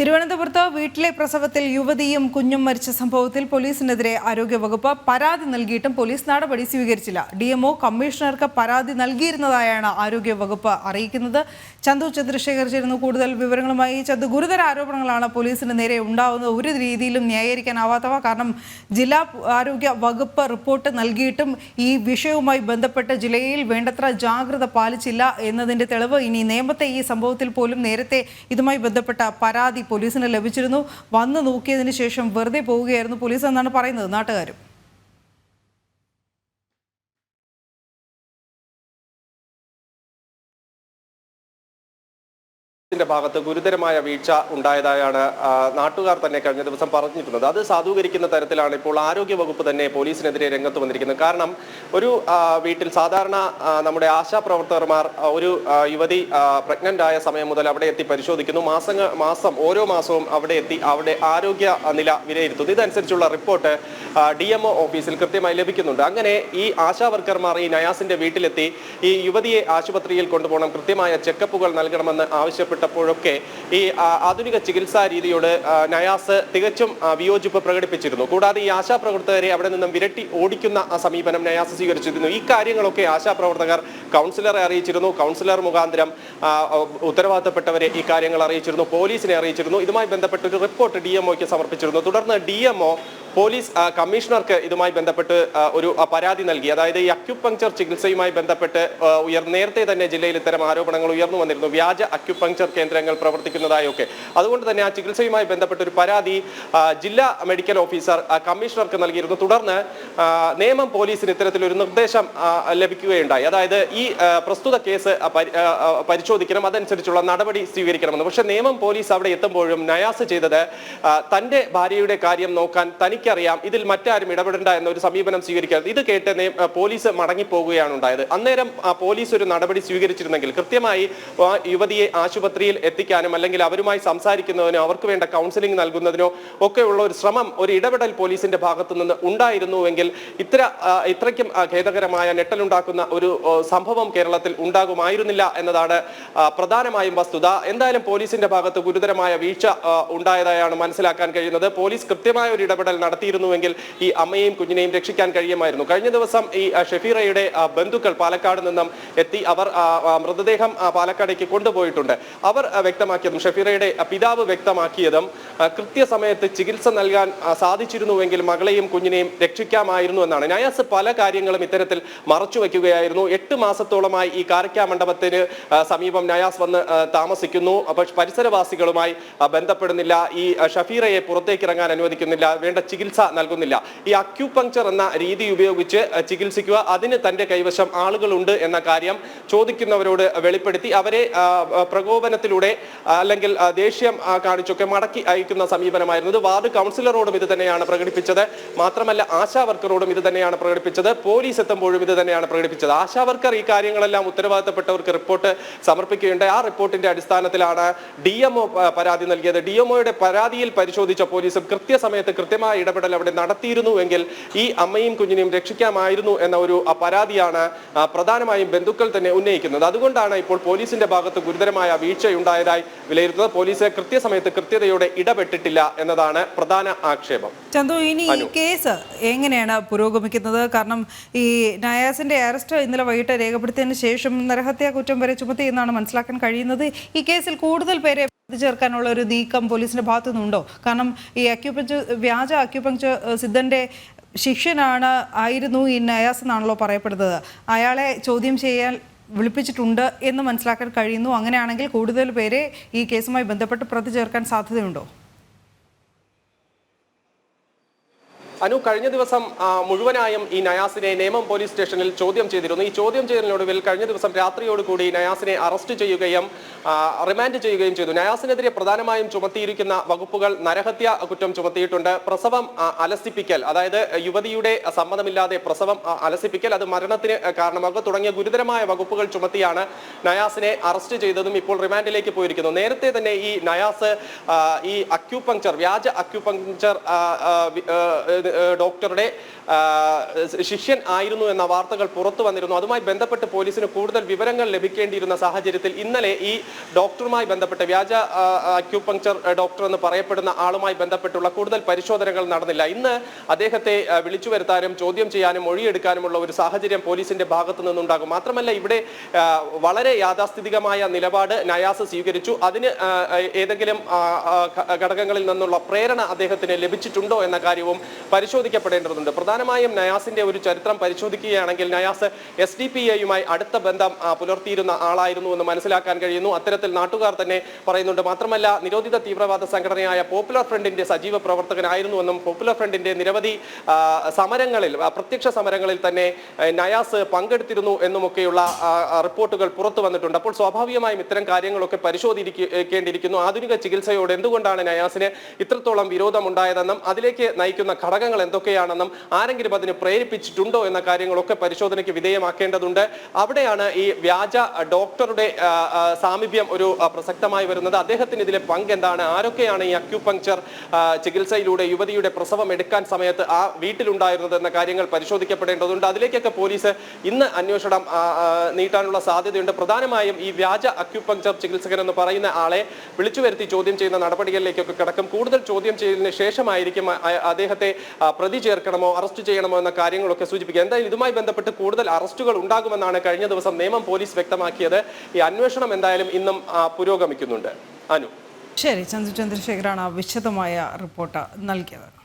തിരുവനന്തപുരത്ത് വീട്ടിലെ പ്രസവത്തിൽ യുവതിയും കുഞ്ഞും മരിച്ച സംഭവത്തിൽ പോലീസിനെതിരെ ആരോഗ്യവകുപ്പ് പരാതി നൽകിയിട്ടും പോലീസ് നടപടി സ്വീകരിച്ചില്ല. ഡി എംഒ കമ്മീഷണർക്ക് പരാതി നൽകിയിരുന്നതായാണ് ആരോഗ്യവകുപ്പ് അറിയിക്കുന്നത്. ചന്തു ചന്ദ്രശേഖർ ചേരുന്നു. കൂടുതൽ വിവരങ്ങളുമായി ചന്തു ഗുരുതര ആരോപണങ്ങളാണ് പോലീസിന് നേരെ ഉണ്ടാവുന്നത്. ഒരു രീതിയിലും ന്യായീകരിക്കാനാവാത്തവ. കാരണം ജില്ലാ ആരോഗ്യ വകുപ്പ് റിപ്പോർട്ട് നൽകിയിട്ടും ഈ വിഷയവുമായി ബന്ധപ്പെട്ട് ജില്ലയിൽ വേണ്ടത്ര ജാഗ്രത പാലിച്ചില്ല എന്നതിന്റെ തെളിവ്. ഇനി നിയമത്തെ ഈ സംഭവത്തിൽ പോലും നേരത്തെ ഇതുമായി ബന്ധപ്പെട്ട പരാതി പോലീസിന് ലഭിച്ചിരുന്നു. വന്ന് നോക്കിയതിന് ശേഷം വെറുതെ പോവുകയായിരുന്നു പോലീസ് എന്നാണ് പറയുന്നത് നാട്ടുകാരും. ിന്റെ ഭാഗത്ത് ഗുരുതരമായ വീഴ്ച ഉണ്ടായതായാണ് നാട്ടുകാർ തന്നെ കഴിഞ്ഞ ദിവസം പറഞ്ഞിരുന്നത് അത് സാധൂകരിക്കുന്ന തരത്തിലാണ് ഇപ്പോൾ ആരോഗ്യ വകുപ്പ് തന്നെ പോലീസിനെതിരെ രംഗത്ത് വന്നിരിക്കുന്നത്. കാരണം ഒരു വീട്ടിൽ സാധാരണ നമ്മുടെ ആശാ പ്രവർത്തകർമാർ ഒരു യുവതി പ്രഗ്നന്റ് ആയ സമയം മുതൽ അവിടെ എത്തി പരിശോധിക്കുന്നു. മാസങ്ങൾ മാസം ഓരോ മാസവും അവിടെ എത്തി അവിടെ ആരോഗ്യ നില വിലയിരുത്തുന്നു. ഇതനുസരിച്ചുള്ള റിപ്പോർട്ട് ഡി എം ഓഫീസിൽ കൃത്യമായി ലഭിക്കുന്നുണ്ട്. അങ്ങനെ ഈ ആശാ വർക്കർമാർ ഈ നയാസിന്റെ വീട്ടിലെത്തി ഈ യുവതിയെ ആശുപത്രിയിൽ കൊണ്ടുപോകണം കൃത്യമായ ചെക്കപ്പുകൾ നൽകണമെന്ന് ആവശ്യപ്പെട്ടപ്പോഴൊക്കെ ഈ ആധുനിക ചികിത്സാ രീതിയോട് നയാസ് തികച്ചും വിയോജിപ്പ് പ്രകടിപ്പിച്ചിരുന്നു. കൂടാതെ ഈ ആശാപ്രവർത്തകരെ അവിടെ നിന്നും വിരട്ടി ഓടിക്കുന്ന സമീപനം നയാസ് സ്വീകരിച്ചിരുന്നു. ഈ കാര്യങ്ങളൊക്കെ ആശാപ്രവർത്തകർ കൗൺസിലറെ അറിയിച്ചിരുന്നു. കൗൺസിലർ മുഖാന്തരം ഉത്തരവാദിത്തപ്പെട്ടവരെ ഈ കാര്യങ്ങൾ അറിയിച്ചിരുന്നു. പോലീസിനെ അറിയിച്ചിരുന്നു. ഇതുമായി ബന്ധപ്പെട്ട ഒരു റിപ്പോർട്ട് ഡി എംഒക്ക് സമർപ്പിച്ചിരുന്നു. തുടർന്ന് ഡി എംഒ പോലീസ് കമ്മീഷണർക്ക് ഇതുമായി ബന്ധപ്പെട്ട് ഒരു പരാതി നൽകി. അതായത് ഈ അക്യുപങ്ചർ ചികിത്സയുമായി ബന്ധപ്പെട്ട് ഉയർ നേരത്തെ തന്നെ ജില്ലയിൽ ഇത്തരം ആരോപണങ്ങൾ ഉയർന്നു വന്നിരുന്നു. വ്യാജ അക്യുപങ്ചർ കേന്ദ്രങ്ങൾ പ്രവർത്തിക്കുന്നതായൊക്കെ. അതുകൊണ്ട് തന്നെ ആ ചികിത്സയുമായി ബന്ധപ്പെട്ട ഒരു പരാതി ജില്ലാ മെഡിക്കൽ ഓഫീസർ കമ്മീഷണർക്ക് നൽകിയിരുന്നു. തുടർന്ന് നിയമം പോലീസിന് ഇത്തരത്തിലൊരു നിർദ്ദേശം ലഭിക്കുകയുണ്ടായി. അതായത് ഈ പ്രസ്തുത കേസ് പരിശോധിക്കണം. അതനുസരിച്ചുള്ള നടപടി സ്വീകരിക്കണമെന്ന്. പക്ഷേ നിയമം പോലീസ് അവിടെ എത്തുമ്പോഴും നയാസ് ചെയ്തത് തന്റെ ഭാര്യയുടെ കാര്യം നോക്കാൻ തനിക്കറിയാം ഇതിൽ മറ്റാരും ഇടപെടേണ്ട എന്ന ഒരു സമീപനം സ്വീകരിക്കാതെ ഇത് കേട്ട് പോലീസ് മടങ്ങിപ്പോകുകയാണ് ഉണ്ടായത്. അന്നേരം പോലീസ് ഒരു നടപടി സ്വീകരിച്ചിരുന്നെങ്കിൽ കൃത്യമായി യുവതിയെ ആശുപത്രിയിൽ എത്തിക്കാനും അല്ലെങ്കിൽ അവരുമായി സംസാരിക്കുന്നതിനോ അവർക്ക് വേണ്ട കൗൺസിലിംഗ് നൽകുന്നതിനോ ഒക്കെയുള്ള ഒരു ശ്രമം ഒരു ഇടപെടൽ പോലീസിന്റെ ഭാഗത്തു നിന്ന് ഉണ്ടായിരുന്നുവെങ്കിൽ ഇത്ര ഇത്രയ്ക്കും ഖേദകരമായ ഞെട്ടലുണ്ടാക്കുന്ന ഒരു സംഭവം കേരളത്തിൽ ഉണ്ടാകുമായിരുന്നില്ല എന്നതാണ് പ്രധാനമായും വസ്തുത. എന്തായാലും പോലീസിന്റെ ഭാഗത്ത് ഗുരുതരമായ വീഴ്ച ഉണ്ടായതായാണ് മനസ്സിലാക്കാൻ കഴിയുന്നത്. പോലീസ് കൃത്യമായ ഒരു ഇടപെടൽ നടത്തിയിരുന്നുവെങ്കിൽ ഈ അമ്മയെയും കുഞ്ഞിനെയും രക്ഷിക്കാൻ കഴിയുമായിരുന്നു. കഴിഞ്ഞ ദിവസം ഈ ഷെഫീറയുടെ ബന്ധുക്കൾ പാലക്കാട് നിന്നും എത്തി അവർ മൃതദേഹം പാലക്കാടേക്ക് കൊണ്ടുപോയിട്ടുണ്ട്. അവർ വ്യക്തമാക്കിയതും ഷെഫീറയുടെ പിതാവ് വ്യക്തമാക്കിയതും കൃത്യസമയത്ത് ചികിത്സ നൽകാൻ സാധിച്ചിരുന്നുവെങ്കിൽ മകളെയും കുഞ്ഞിനെയും രക്ഷിക്കാമായിരുന്നു എന്നാണ്. നയാസ് പല കാര്യങ്ങളും ഇത്തരത്തിൽ മറച്ചു വയ്ക്കുകയായിരുന്നു. എട്ട് മാസത്തോളമായി ഈ കാരക്ക മണ്ഡപത്തിന് സമീപം നയാസ് വന്ന് താമസിക്കുന്നു. പരിസരവാസികളുമായി ബന്ധപ്പെടുന്നില്ല. ഈ ഷഫീറയെ പുറത്തേക്ക് ഇറങ്ങാൻ അനുവദിക്കുന്നില്ല. വേണ്ട ചികിത്സ നൽകുന്നില്ല. ഈ അക്യൂപങ്ചർ എന്ന രീതി ഉപയോഗിച്ച് ചികിത്സിക്കുക അതിന് തന്റെ കൈവശം ആളുകളുണ്ട് എന്ന കാര്യം ചോദിക്കുന്നവരോട് വെളിപ്പെടുത്തി അവരെ പ്രകോപനത്തിലൂടെ അല്ലെങ്കിൽ ദേഷ്യം കാണിച്ചൊക്കെ മടക്കി അയക്കുന്ന സമീപനമായിരുന്നു. ഇത് വാർഡ് കൗൺസിലറോടും ഇത് തന്നെയാണ് പ്രകടിപ്പിച്ചത്. മാത്രമല്ല ആശാ വർക്കറോടും ഇത് തന്നെയാണ് പ്രകടിപ്പിച്ചത്. പോലീസ് എത്തുമ്പോഴും ഇത് തന്നെയാണ് പ്രകടിപ്പിച്ചത്. ആശാ വർക്കർ ഈ കാര്യങ്ങളെല്ലാം ഉത്തരവാദിത്തപ്പെട്ടവർക്ക് റിപ്പോർട്ട് സമർപ്പിക്കുകയുണ്ടായി. ആ റിപ്പോർട്ടിന്റെ അടിസ്ഥാനത്തിലാണ് ഡി എംഒ പരാതി നൽകിയത്. ഡി എംഒയുടെ പരാതിയിൽ പരിശോധിച്ച പോലീസും കൃത്യസമയത്ത് കൃത്യമായ ഇടപെടൽ അവിടെ നടത്തിയിരുന്നു എങ്കിൽ ഈ അമ്മയും കുഞ്ഞിനെയും രക്ഷിക്കാമായിരുന്നു എന്ന ഒരു പരാതിയാണ് പ്രധാനമായും ബന്ധുക്കൾ തന്നെ ഉന്നയിക്കുന്നത്. അതുകൊണ്ടാണ് ഇപ്പോൾ പോലീസിന്റെ ഭാഗത്ത് ഗുരുതരമായ വീഴ്ചയുണ്ടായതായി വിലയിരുത്തുന്നത്. പോലീസ് കൃത്യസമയത്ത് കൃത്യതയോടെ ഇടപെട്ടിട്ടില്ല എന്നതാണ് പ്രധാന ആക്ഷേപം. ചന്തു ഇനി ഈ കേസ് എങ്ങനെയാണ് പുരോഗമിക്കുന്നത്? കാരണം ഈ നയാസിന്റെ അറസ്റ്റ് ഇന്നലെ വൈകിട്ട് രേഖപ്പെടുത്തിയതിനു ശേഷം നരഹത്യാ കുറ്റം വരെ ചുമത്തി എന്നാണ് മനസ്സിലാക്കാൻ കഴിയുന്നത്. ഈ കേസിൽ കൂടുതൽ പേരെ ചേർക്കാനുള്ള ഒരു നീക്കം പോലീസിന്റെ ഭാഗത്തു കാരണം ഈ അക്യുപഞ്ച് വ്യാജ അക്യുപഞ്ച് സിദ്ധന്റെ ശിഷ്യനാണ് ആയിരുന്നു ഈ നയാസ് എന്നാണല്ലോ പറയപ്പെടുന്നത്. അയാളെ ചോദ്യം ചെയ്യാൻ വിളിപ്പിച്ചിട്ടുണ്ട് എന്ന് മനസ്സിലാക്കാൻ കഴിയുന്നു. അങ്ങനെയാണെങ്കിൽ കൂടുതൽ പേരെ ഈ കേസുമായി ബന്ധപ്പെട്ട് പ്രതി ചേർക്കാൻ സാധ്യതയുണ്ടോ? അനു കഴിഞ്ഞ ദിവസം മുഴുവനായും ഈ നയാസിനെ നേമം പോലീസ് സ്റ്റേഷനിൽ ചോദ്യം ചെയ്തിരുന്നു. ഈ ചോദ്യം ചെയ്യലിനൊടുവിൽ കഴിഞ്ഞ ദിവസം രാത്രിയോടുകൂടി നയാസിനെ അറസ്റ്റ് ചെയ്യുകയും റിമാൻഡ് ചെയ്യുകയും ചെയ്തു. നയാസിനെതിരെ പ്രധാനമായും ചുമത്തിയിരിക്കുന്ന വകുപ്പുകൾ നരഹത്യ കുറ്റം ചുമത്തിയിട്ടുണ്ട്. പ്രസവം അലസിപ്പിക്കൽ അതായത് യുവതിയുടെ സമ്മതമില്ലാതെ പ്രസവം അലസിപ്പിക്കൽ അത് മരണത്തിന് കാരണമാകുക തുടങ്ങിയ ഗുരുതരമായ വകുപ്പുകൾ ചുമത്തിയാണ് നയാസിനെ അറസ്റ്റ് ചെയ്തതും ഇപ്പോൾ റിമാൻഡിലേക്ക് പോയിരിക്കുന്നു. നേരത്തെ തന്നെ ഈ നയാസ് ഈ അക്യൂപങ്ചർ വ്യാജ അക്യൂപങ്ചർ ഡോക്ടറുടെ ശിഷ്യൻ ആയിരുന്നു എന്ന വാർത്തകൾ പുറത്തു വന്നിരുന്നു. അതുമായി ബന്ധപ്പെട്ട് പോലീസിന് കൂടുതൽ വിവരങ്ങൾ ലഭിക്കേണ്ടിയിരുന്ന സാഹചര്യത്തിൽ ഇന്നലെ ഈ ഡോക്ടറുമായി ബന്ധപ്പെട്ട് വ്യാജ അക്യൂപങ്ചർ ഡോക്ടർ എന്ന് പറയപ്പെടുന്ന ആളുമായി ബന്ധപ്പെട്ടുള്ള കൂടുതൽ പരിശോധനകൾ നടന്നില്ല. ഇന്ന് അദ്ദേഹത്തെ വിളിച്ചു വരുത്താനും ചോദ്യം ചെയ്യാനും മൊഴിയെടുക്കാനുമുള്ള ഒരു സാഹചര്യം പോലീസിന്റെ ഭാഗത്തു നിന്നുണ്ടാകും. മാത്രമല്ല ഇവിടെ വളരെ യാഥാസ്ഥിതികമായ നിലപാട് നയാസ് സ്വീകരിച്ചു. അതിന് ഏതെങ്കിലും ഘടകങ്ങളിൽ നിന്നുള്ള പ്രേരണ അദ്ദേഹത്തിന് ലഭിച്ചിട്ടുണ്ടോ എന്ന കാര്യവും പരിശോധിക്കപ്പെടേണ്ടതുണ്ട്. പ്രധാനമായും നയാസിന്റെ ഒരു ചരിത്രം പരിശോധിക്കുകയാണെങ്കിൽ നയാസ് എസ് ഡി പി ഐയുമായി അടുത്ത ബന്ധം പുലർത്തിയിരുന്ന ആളായിരുന്നു എന്ന് മനസ്സിലാക്കാൻ കഴിയുന്നു. അത്തരത്തിൽ നാട്ടുകാർ തന്നെ പറയുന്നുണ്ട് മാത്രമല്ല നിരോധിത തീവ്രവാദ സംഘടനയായ പോപ്പുലർ ഫ്രണ്ടിന്റെ സജീവ പ്രവർത്തകനായിരുന്നു എന്നും പോപ്പുലർ ഫ്രണ്ടിന്റെ നിരവധി സമരങ്ങളിൽ പ്രത്യക്ഷ സമരങ്ങളിൽ തന്നെ നയാസ് പങ്കെടുത്തിരുന്നു എന്നുമൊക്കെയുള്ള റിപ്പോർട്ടുകൾ പുറത്തു വന്നിട്ടുണ്ട്. അപ്പോൾ സ്വാഭാവികമായും ഇത്തരം കാര്യങ്ങളൊക്കെ പരിശോധിക്കേണ്ടിയിരിക്കുന്നു. ആധുനിക ചികിത്സയോട് എന്തുകൊണ്ടാണ് നയാസിന് ഇത്രത്തോളം വിരോധമുണ്ടായതെന്നും അതിലേക്ക് നയിക്കുന്ന ഘടകങ്ങൾ എന്തൊക്കെയാണെന്നും ആരെങ്കിലും അതിന് പ്രേരിപ്പിച്ചിട്ടുണ്ടോ എന്ന കാര്യങ്ങളൊക്കെ പരിശോധനയ്ക്ക് വിധേയമാക്കേണ്ടതുണ്ട്. അവിടെയാണ് ഈ വ്യാജ ഡോക്ടറുടെ സാമീപ്യം ഒരു പ്രസക്തമായി വരുന്നത്. അദ്ദേഹത്തിന് ഇതിലെ പങ്ക് എന്താണ്? ആരൊക്കെയാണ് ഈ അക്യൂപങ്ക്ചർ ആ, ചികിത്സയിലൂടെ യുവതിയുടെ പ്രസവം എടുക്കാൻ സമയത്ത് ആ വീട്ടിലുണ്ടായിരുന്നത് എന്ന കാര്യങ്ങൾ പരിശോധിക്കപ്പെടേണ്ടതുണ്ട്. അതിലേക്കൊക്കെ പോലീസ് ഇന്ന് അന്വേഷണം നീട്ടാനുള്ള സാധ്യതയുണ്ട്. പ്രധാനമായും ഈ വ്യാജ അക്യൂപങ്ക്ചർ ചികിത്സകൻ എന്ന് പറയുന്ന ആളെ വിളിച്ചു വരുത്തി ചോദ്യം ചെയ്യുന്ന നടപടികളിലേക്കൊക്കെ കടക്കും. കൂടുതൽ ചോദ്യം ചെയ്തതിന് ശേഷമായിരിക്കും അദ്ദേഹത്തെ പ്രതി ചേർക്കണമോ അറസ്റ്റ് ചെയ്യണമോ എന്ന കാര്യങ്ങളൊക്കെ സൂചിപ്പിക്കുക. എന്തായാലും ഇതുമായി ബന്ധപ്പെട്ട് കൂടുതൽ അറസ്റ്റുകൾ ഉണ്ടാകുമെന്നാണ് കഴിഞ്ഞ ദിവസം നിയമം പോലീസ് വ്യക്തമാക്കിയത്. ഈ അന്വേഷണം എന്തായാലും ഇന്നും പുരോഗമിക്കുന്നുണ്ട്. അനു. ശരി ചന്ദ്ര ചന്ദ്രശേഖരാണ് വിശദമായ റിപ്പോർട്ട് നൽകിയത്.